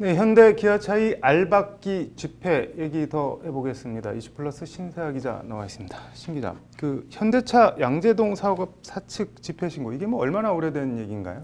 네, 현대 기아차의 알박기 집회 얘기 더 해보겠습니다. 이슈플러스 신세아 기자 나와 있습니다. 신 기자, 그 현대차 양재동 사업 사측 집회 신고 이게 뭐 얼마나 오래된 얘기인가요?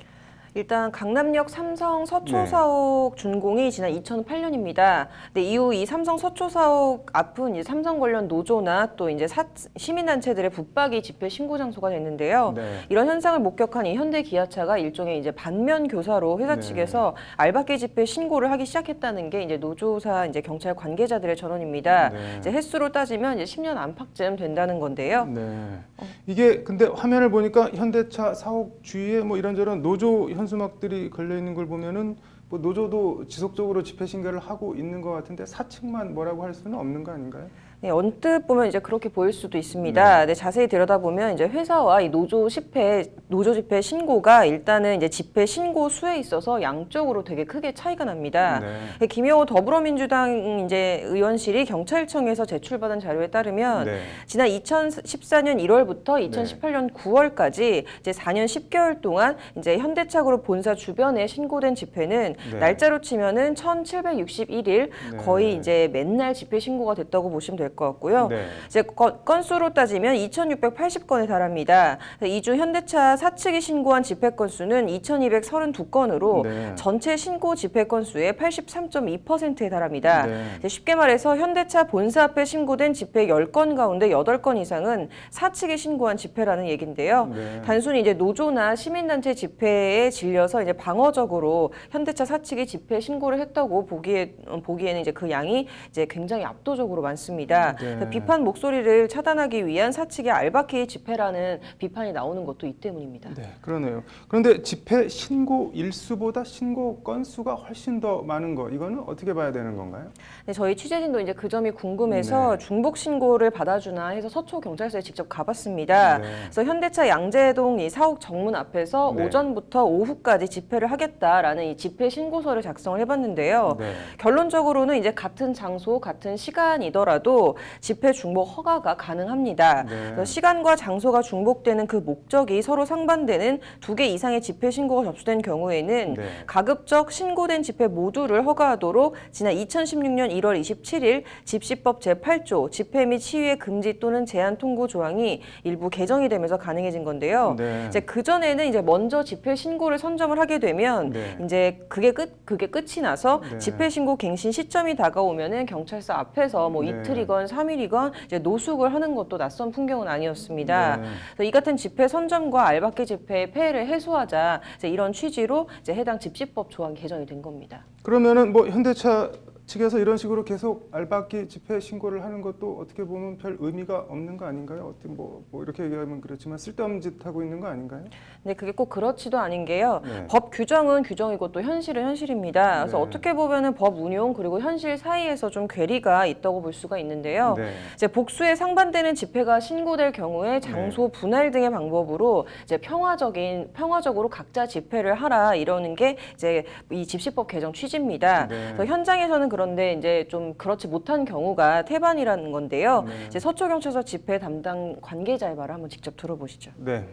일단 강남역 삼성 서초 네. 사옥 준공이 지난 2008년입니다. 근데 이후 이 삼성 서초 사옥 앞은 이제 삼성 관련 노조나 또 이제 사- 시민단체들의 붙박이 집회 신고 장소가 됐는데요. 네. 이런 현상을 목격한 이 현대 기아차가 일종의 이제 반면 교사로 회사 네. 측에서 알박기 집회 신고를 하기 시작했다는 게 이제 노조사 이제 경찰 관계자들의 전언입니다. 네. 이제 횟수로 따지면 이제 10년 안팎쯤 된다는 건데요. 네. 이게 근데 화면을 보니까 현대차 사옥 주위에 뭐 이런저런 노조 현 수막들이 걸려 있는 걸 보면은 뭐 노조도 지속적으로 집회 신고를 하고 있는 것 같은데 사측만 뭐라고 할 수는 없는 거 아닌가요? 네, 언뜻 보면 이제 그렇게 보일 수도 있습니다. 네. 자세히 들여다보면 이제 회사와 이 노조 집회 노조 집회 신고가 일단은 이제 집회 신고 수에 있어서 양쪽으로 되게 크게 차이가 납니다. 네. 네, 김영호 더불어민주당 이제 의원실이 경찰청에서 제출받은 자료에 따르면 네. 지난 2014년 1월부터 2018년 9월까지 이제 4년 10개월 동안 이제 현대차그룹 본사 주변에 신고된 집회는 네. 날짜로 치면은 1,761일 네. 거의 이제 맨날 집회 신고가 됐다고 보시면 될것 같고요. 네. 이제 건, 건수로 따지면 2,680건에 달합니다. 이 중 현대차 사측이 신고한 집회 건수는 2,232건으로 네. 전체 신고 집회 건수의 83.2%에 달합니다. 네. 쉽게 말해서 현대차 본사 앞에 신고된 집회 10건 가운데 8건 이상은 사측이 신고한 집회라는 얘긴데요. 네. 단순히 이제 노조나 시민단체 집회에 질려서 이제 방어적으로 현대차 사측이 집회 신고를 했다고 보기에 어, 보기에는 이제 그 양이 이제 굉장히 압도적으로 많습니다. 네. 그래서 비판 목소리를 차단하기 위한 사측의 알바키 집회라는 비판이 나오는 것도 이 때문입니다. 네, 그러네요. 그런데 집회 신고 일수보다 신고 건수가 훨씬 더 많은 거 이거는 어떻게 봐야 되는 건가요? 네, 저희 취재진도 이제 그 점이 궁금해서 네. 중복 신고를 받아주나 해서 서초 경찰서에 직접 가봤습니다. 네. 그래서 현대차 양재동 이 사옥 정문 앞에서 네. 오전부터 오후까지 집회를 하겠다라는 이 집회 신고서를 작성을 해봤는데요. 네. 결론적으로는 이제 같은 장소, 같은 시간이더라도 집회 중복 허가가 가능합니다. 네. 시간과 장소가 중복되는 그 목적이 서로 상반되는 두 개 이상의 집회 신고가 접수된 경우에는 네. 가급적 신고된 집회 모두를 허가하도록 지난 2016년 1월 27일 집시법 제8조 집회 및 시위의 금지 또는 제한 통고 조항이 일부 개정이 되면서 가능해진 건데요. 네. 이제 그 전에는 이제 먼저 집회 신고를 선점을 하게 되면 네. 이제 그게 끝 그게 끝이 나서 네. 집회 신고 갱신 시점이 다가오면은 경찰서 앞에서 뭐 네. 이틀이건 삼일이건 이제 노숙을 하는 것도 낯선 풍경은 아니었습니다. 네. 그래서 이 같은 집회 선점과 알박기 집회의 폐해를 해소하자 이런 취지로 이제 해당 집시법 조항 개정이 된 겁니다. 그러면은 뭐 현대차 측에서 이런 식으로 계속 알바끼 집회 신고를 하는 것도 어떻게 보면 별 의미가 없는 거 아닌가요? 어떻게 뭐, 뭐 이렇게 얘기하면 그렇지만 쓸데없는 짓 하고 있는 거 아닌가요? 근데 그게 꼭 그렇지도 않은 게요. 네. 법 규정은 규정이고 또 현실은 현실입니다. 그래서 네. 어떻게 보면은 법 운용 그리고 현실 사이에서 좀 괴리가 있다고 볼 수가 있는데요. 네. 이제 복수에 상반되는 집회가 신고될 경우에 장소 분할 등의 방법으로 이제 평화적인 평화적으로 각자 집회를 하라 이러는 게 이제 이 집시법 개정 취지입니다. 네. 그래서 현장에서는 그런데 이제 좀 그렇지 못한 경우가 태반이라는 건데요. 네. 이제 서초 경찰서 집회 담당 관계자의 말을 한번 직접 들어보시죠. 네.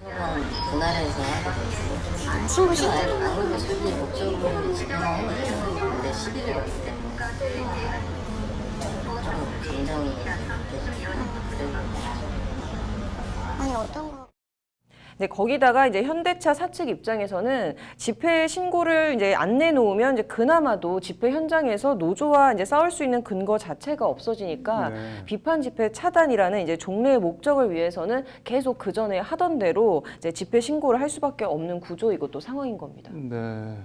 분할해서. 아, 신고 그래도 실제 목적으로. 근데 있기 때문에 좀 굉장히 아니 어떤 거? 근데 거기다가 이제 현대차 사측 입장에서는 집회 신고를 이제 안 내놓으면 이제 그나마도 집회 현장에서 노조와 이제 싸울 수 있는 근거 자체가 없어지니까 네. 비판 집회 차단이라는 이제 종래의 목적을 위해서는 계속 그 전에 하던 대로 이제 집회 신고를 할 수밖에 없는 구조이고 또 상황인 겁니다. 네.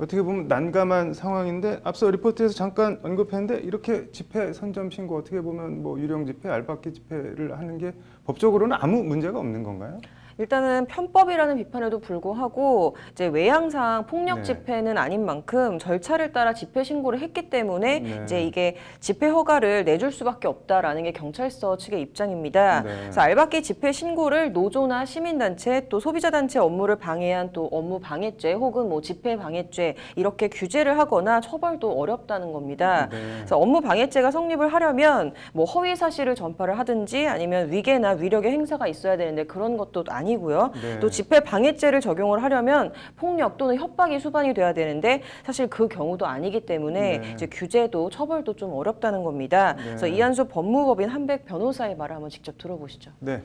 어떻게 보면 난감한 상황인데 앞서 리포트에서 잠깐 언급했는데 이렇게 집회 선점 신고 어떻게 보면 뭐 유령 집회, 알바끼 집회를 하는 게 법적으로는 아무 문제가 없는 건가요? 일단은 편법이라는 비판에도 불구하고 이제 외양상 폭력 네. 집회는 아닌 만큼 절차를 따라 집회 신고를 했기 때문에 네. 이제 이게 집회 허가를 내줄 수밖에 없다라는 게 경찰서 측의 입장입니다. 네. 그래서 알바끼 집회 신고를 노조나 시민단체 또 소비자단체 업무를 방해한 또 업무 방해죄 혹은 뭐 집회 방해죄 이렇게 규제를 하거나 처벌도 어렵다는 겁니다. 네. 그래서 업무 방해죄가 성립을 하려면 뭐 허위 사실을 전파를 하든지 아니면 위계나 위력의 행사가 있어야 되는데 그런 것도 아니고요. 네. 또 집회 방해죄를 적용을 하려면 폭력 또는 협박이 수반이 돼야 되는데 사실 그 경우도 아니기 때문에 네. 이제 규제도 처벌도 좀 어렵다는 겁니다. 네. 그래서 이한수 법무법인 한백 변호사의 말을 한번 직접 들어보시죠. 네.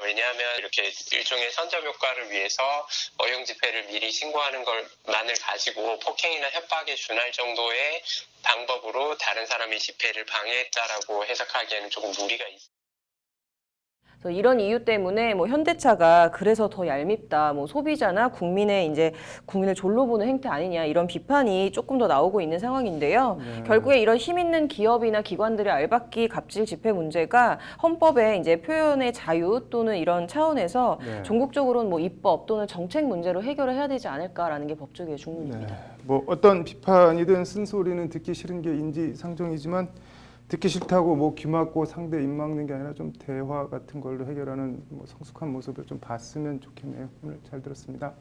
왜냐하면 이렇게 일종의 선점 효과를 위해서 어용 집회를 미리 신고하는 것만을 가지고 폭행이나 협박에 준할 정도의 방법으로 다른 사람의 집회를 방해했다라고 해석하기에는 조금 무리가 있습니다. 그래서 이런 이유 때문에 뭐 현대차가 그래서 더 얄밉다, 뭐 소비자나 국민의 이제 국민을 졸로 보는 행태 아니냐 이런 비판이 조금 더 나오고 있는 상황인데요. 네. 결국에 이런 힘 있는 기업이나 기관들의 알박기 갑질 집회 문제가 헌법에 이제 표현의 자유 또는 이런 차원에서 네. 전국적으로는 뭐 입법 또는 정책 문제로 해결을 해야 되지 않을까라는 게 법조계의 중론입니다. 네. 뭐 어떤 비판이든 쓴소리는 듣기 싫은 게 인지상정이지만 듣기 싫다고 뭐 귀 막고 상대 입 막는 게 아니라 좀 대화 같은 걸로 해결하는 뭐 성숙한 모습을 좀 봤으면 좋겠네요. 오늘 잘 들었습니다.